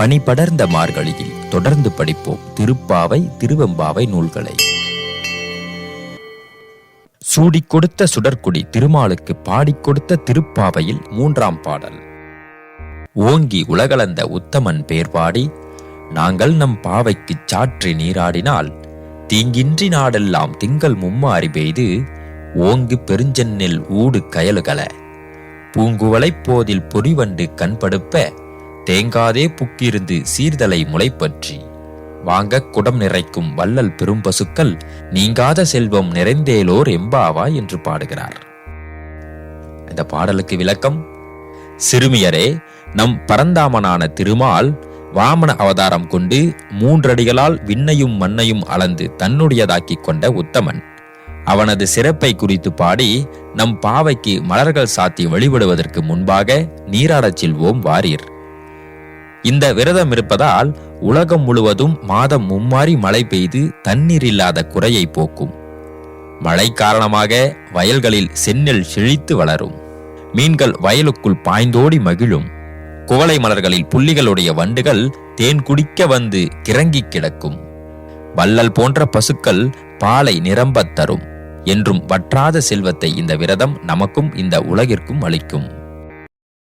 பனி படர்ந்த மார்கழியில் தொடர்ந்து படிப்போம் திருப்பாவை திருவெம்பாவை நூல்களை. சூடிக் கொடுத்த சுடற்குடி திருமாலுக்கு பாடிக் கொடுத்த திருப்பாவையில் மூன்றாம் பாடல். ஓங்கி உலகளந்த உத்தமன் பேர் பாடி நாங்கள் நம் பாவைக்குச் சாற்றி நீராடினால் தீங்கின்றி நாடெல்லாம் திங்கள் மும்மாறி பெய்து ஓங்கு பெருஞ்சென்னில் ஊடு கயலுகல. பூங்குவளைப் போதில் பொறிவண்டு கண்படுப்ப தேங்காதே புக்கிருந்து சீர்தலை முளைப்பற்றி. வாங்கக் குடம் நிறைக்கும் வள்ளல் பெரும்பசுக்கள் நீங்காத செல்வம் நிறைந்தேலோர் எம்பாவா என்று பாடுகிறார். இந்த பாடலுக்கு விளக்கம் சிறுமியரே நம் பரந்தாமனான திருமால் வாமன அவதாரம் கொண்டு மூன்றடிகளால் விண்ணையும் மண்ணையும் அளந்து தன்னுடையதாக்கிக் கொண்ட உத்தமன். அவனது சிறப்பை குறித்து பாடி நம் பாவைக்கு மலர்கள் சாத்தி வழிபடுவதற்கு முன்பாக நீராடச் செல்வோம் வாரீர். இந்த விரதம் இருப்பதால் உலகம் முழுவதும் மாதம் மும்மாறி மழை பெய்து தண்ணீர் இல்லாத குறையை போக்கும். மழை காரணமாக வயல்களில் செந்நெல் செழித்து வளரும். மீன்கள் வயலுக்குள் பாய்ந்தோடி மகிழும். குவளை மலர்களில் புள்ளிகளுடைய வண்டுகள் தேன் குடிக்க வந்து கிறங்கிக் கிடக்கும். வள்ளல் போன்ற பசுக்கள் பாலை நிரம்பத் தரும். என்றும் வற்றாத செல்வத்தை இந்த விரதம் நமக்கும் இந்த உலகிற்கும் அளிக்கும்.